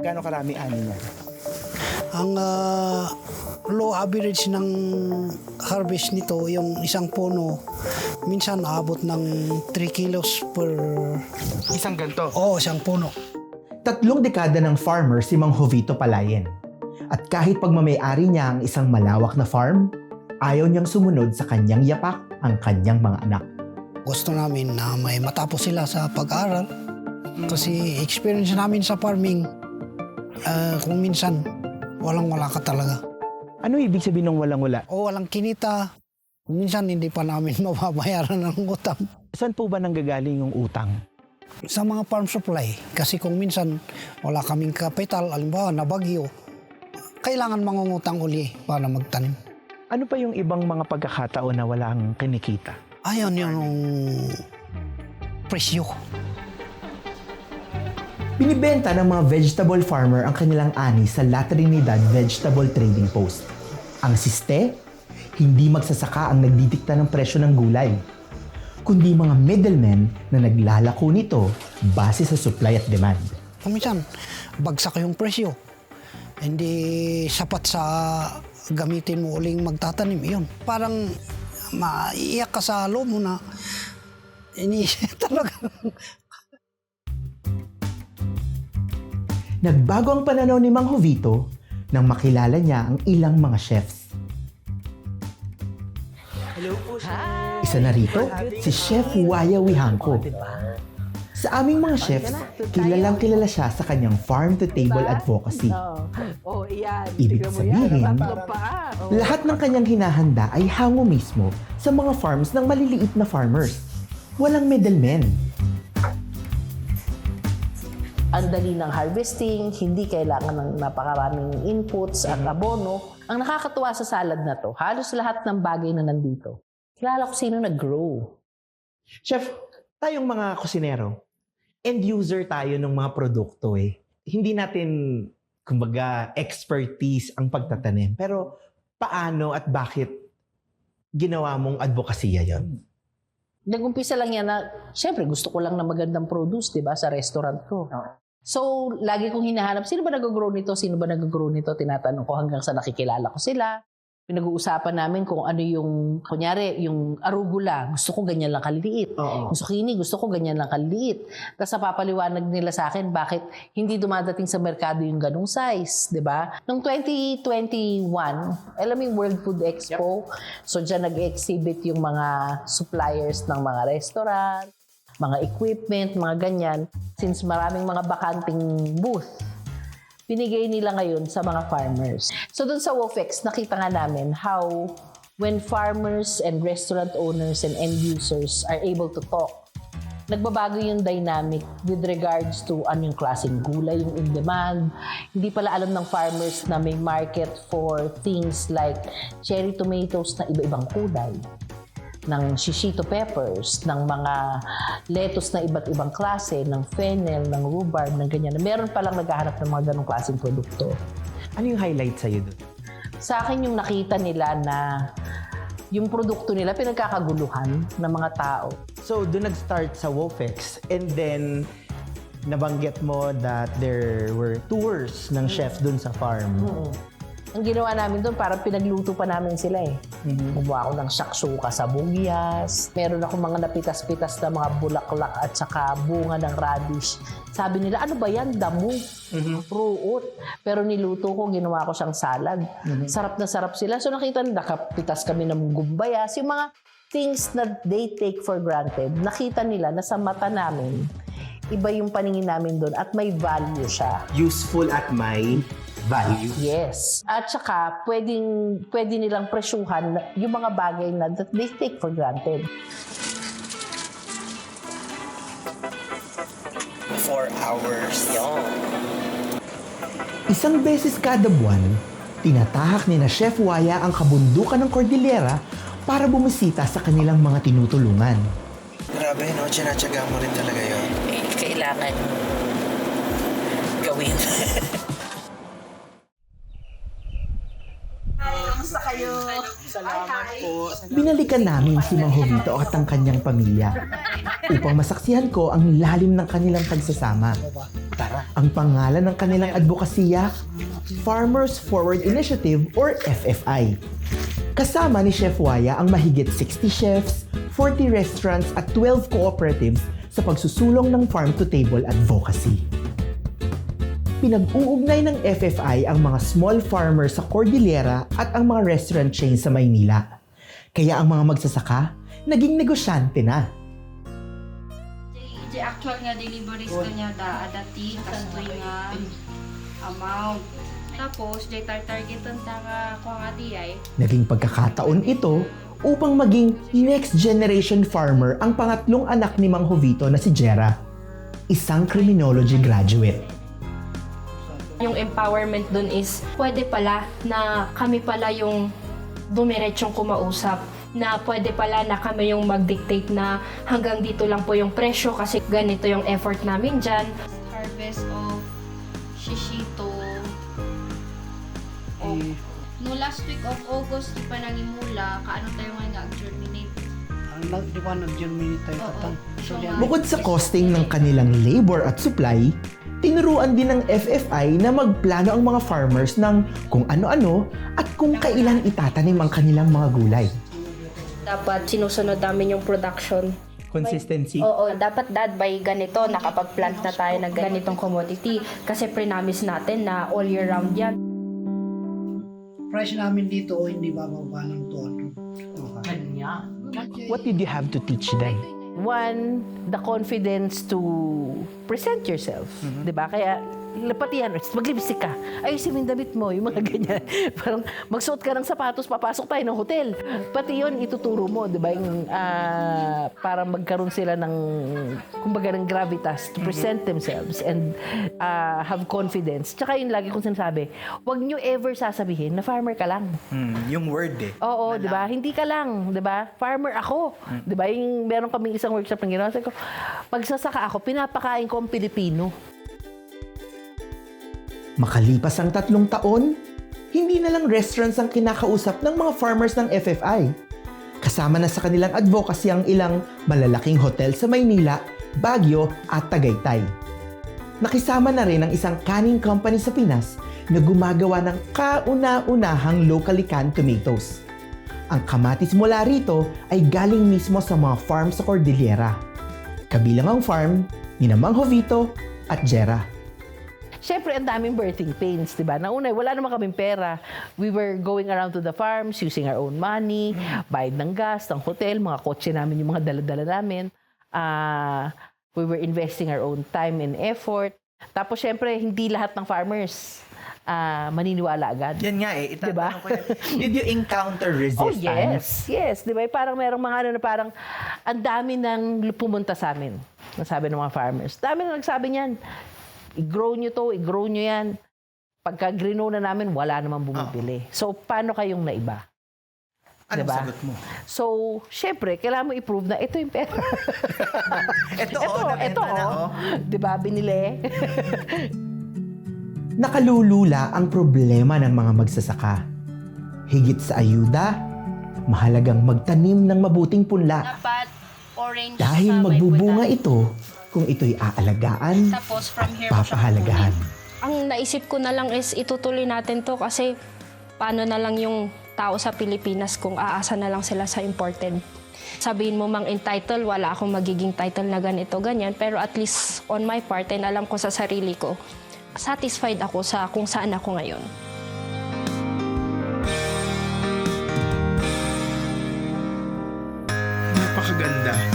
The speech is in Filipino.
Gano'ng karami ani niya? Ang ah, low average ng harvest nito, yung isang puno, minsan abot ng 3 kilos per... Isang ganto. Oo, isang puno. Tatlong dekada ng farmer si Mang Jovito Palayen. At kahit pagmamayari niya ang isang malawak na farm, ayaw niyang sumunod sa kanyang yapak ang kanyang mga anak. Gusto namin na may matapos sila sa pag-aaral. Kasi experience namin sa farming, ah, kung minsan, walang-wala ka talaga. Ano ibig sabihin ng walang-wala? O walang kinita, minsan hindi pa namin mababayaran ng utang. Saan po ba nanggagaling yung utang? Sa mga farm supply, kasi kung minsan wala kaming kapital, alimbawa na bagyo, kailangan mangungutang uli para magtanim. Ano pa yung ibang mga pagkakataon na walang kinikita? Ayon yung presyo. Binibenta ng mga vegetable farmer ang kanilang ani sa La Trinidad Vegetable Trading Post. Ang siste, hindi magsasaka ang nagdidikta ng presyo ng gulay, kundi mga middlemen na naglalako nito base sa supply at demand. Kung minsan, bagsak yung presyo. Hindi sapat sa gamitin mo uling magtatanim. Yun. Parang maiiyak ka sa loob mo na ini talaga. Nagbago ang pananaw ni Mang Jovito nang makilala niya ang ilang mga chefs. Isa na rito, si Chef Waya Wihangko. Sa aming mga chefs, kilalang kilala siya sa kanyang farm-to-table advocacy. Oh, iyan. Ibig sabihin, yan. Lahat ng kanyang hinahanda ay hango mismo sa mga farms ng maliliit na farmers. Walang middlemen. Ang dali ng harvesting, hindi kailangan ng napakaraming inputs at abono. Ang nakakatuwa sa salad na to, halos lahat ng bagay na nandito. Kilala ko sino nag-grow. Chef, tayong mga kusinero, end user tayo ng mga produkto eh. Hindi natin, kumbaga, expertise ang pagtatanim. Pero paano at bakit ginawa mong advokasya yon? Nag-umpisa lang yan na, syempre gusto ko lang na magandang produce, di ba, sa restaurant ko. So, lagi kong hinahanap, sino ba nag-grow nito? Sino ba nag-grow nito? Tinatanong ko hanggang sa nakikilala ko sila. Pinag-uusapan namin kung ano yung, kunyari, yung arugula. Gusto ko ganyan lang kaliliit. Oo. Yung zucchini, gusto ko ganyan lang kaliliit. Tapos napapaliwanag nila sa akin bakit hindi dumadating sa merkado yung ganong size, di ba? Noong 2021, alam mo yung World Food Expo, so dyan nag-exhibit yung mga suppliers ng mga restaurant, mga equipment, mga ganyan. Since maraming mga bakanting booth, binigay nila ngayon sa mga farmers. So doon sa WOFEX, nakita nga namin how when farmers and restaurant owners and end users are able to talk, nagbabago yung dynamic with regards to anong klaseng gulay yung in demand. Hindi pala alam ng farmers na may market for things like cherry tomatoes na iba-ibang kulay ng shishito peppers, ng mga lettuce na iba't ibang klase, ng fennel, ng rhubarb, ng ganyan. Meron palang naghahanap ng mga ganong klaseng produkto. Ano yung highlight sa'yo doon? Sa akin yung nakita nila na yung produkto nila pinagkakaguluhan ng mga tao. So, doon nag-start sa Wofex and then nabanggit mo that there were tours ng chef doon sa farm. Ang ginawa namin doon, parang pinagluto pa namin sila eh. Gumawa ako ng shakshuka sa bugyas. Meron ako mga napitas-pitas na mga bulaklak at saka bunga ng radish. Sabi nila, ano ba yan? Damo. Fruit. Pero niluto ko, ginawa ko siyang salad. Sarap na sarap sila. So nakita nila, nakapitas kami ng gumbayas. Yung mga things na they take for granted, nakita nila na sa mata namin, iba yung paningin namin doon at may value siya. Useful at may value. Yes. At saka, pwedeng, pwede nilang presyuhan yung mga bagay na that they take for granted. Four hours. Isang beses kada buwan, tinatahak ni na Chef Waya ang kabundukan ng Cordillera para bumisita sa kanilang mga tinutulungan. Grabe, no? Tsinatsaga mo rin talaga yun. Eh, kailangan gawin. Binalikan namin si Mang Jovito at ang kanyang pamilya. upang masaksihan ko ang lalim ng kanilang pagsasama. Ang pangalan ng kanilang advokasya, Farmers Forward Initiative or FFI. Kasama ni Chef Waya ang mahigit 60 chefs, 40 restaurants at 12 cooperatives sa pagsusulong ng farm-to-table advocacy. Pinag-uugnay ng FFI ang mga small farmers sa Cordillera at ang mga restaurant chains sa Maynila. Kaya ang mga magsasaka, naging negosyante na. Di actual nga deliveries kanya da adati kastoy nga amount. Tapos, di tar-targetan ta nga kung ati ay Naging pagkakataon ito upang maging next generation farmer ang pangatlong anak ni Mang Jovito na si Jera, isang criminology graduate. Yung empowerment dun is, pwede pala na kami pala yung dumiretsong kumausap na pwede pala na kami yung mag-dictate na hanggang dito lang po yung presyo kasi ganito yung effort namin dyan. harvest of shishito. O, no last week of August, di pa nangimula, kaano tayo nga nag-germinate. Ang Di ba nag-germinate tayo Oo. katan? So, So, yan. Bukod sa costing ng kanilang labor at supply, tinuruan din ng FFI na magplano ang mga farmers ng kung ano-ano at kung kailan itatanim ang kanilang mga gulay. Dapat sinusunod namin yung production. Consistency. Oo, dapat dad by ganito, nakapag-plant na tayo ng ganitong commodity kasi pre-namis natin na all year round yan. Price namin dito, hindi bababa ng 200. Kanya. What did you have to teach them? One, the confidence to present yourself. Di ba? Kaya, pati yan, maglipstick ka. Ayusin mo yung damit mo, yung mga ganyan. Parang magsuot ka ng sapatos, papasok tayo ng hotel. Pati yun, ituturo mo, di ba? Yung, para magkaroon sila ng, kumbaga ng gravitas to present themselves and ah, have confidence. Tsaka yun lagi kong sinasabi, huwag nyo ever sasabihin na farmer ka lang. Hmm, yung word eh. Oo, 'di ba? Hindi ka lang, 'di ba? Farmer ako. 'Di ba? Yung meron kaming isang workshop ng ginawa, sabi ko, pagsasaka ako, pinapakain ko ang Pilipino. Makalipas ang tatlong taon, hindi na lang restaurants ang kinakausap ng mga farmers ng FFI. Kasama na sa kanilang advocacy ang ilang malalaking hotel sa Maynila, Baguio at Tagaytay. Nakisama na rin ang isang canning company sa Pinas na gumagawa ng kauna-unahang locally canned tomatoes. Ang kamatis mula rito ay galing mismo sa mga farm sa Cordillera. Kabilang ang farm ni Mang Jovito at Jera. Siyempre, ang daming birthing pains, di ba? Nauna, wala naman kaming pera. We were going around to the farms, using our own money, bayad ng gas, ng hotel, mga kotse namin, yung mga dala-dala namin. Ah, we were investing our own time and effort. Tapos, siyempre, hindi lahat ng farmers ah, maniniwala agad. Yan nga eh. Itatanong Diba? ko yan. Did you encounter Oh, resistance? yes. Yes. Di ba? Parang merong mga ano na parang ang dami nang pumunta sa amin. Nasabi ng mga farmers. Dami na nagsabi niyan. I-grow nyo to, i-grow nyo yan. Pagka grino na namin, wala namang bumibili. So, paano kayong naiba? Anong Diba? sagot mo? So, syempre, kailangan mo i-prove na ito yung pera. Ito, ito, oh, ito, na, oh. oh. Di ba, binili? Nakalulula ang problema ng mga magsasaka. Higit sa ayuda, mahalagang magtanim ng mabuting punla Dapat orange dahil magbubunga ito kung ito'y aalagaan Tapos from here at siya papahalagahan. Ang naisip ko na lang is itutuloy natin to kasi paano na lang yung tao sa Pilipinas kung aasa na lang sila sa imported. Sabihin mo mang entitled, wala akong magiging title na ganito, ganyan. Pero at least on my part, and alam ko sa sarili ko, satisfied ako sa kung saan ako ngayon. Napakaganda.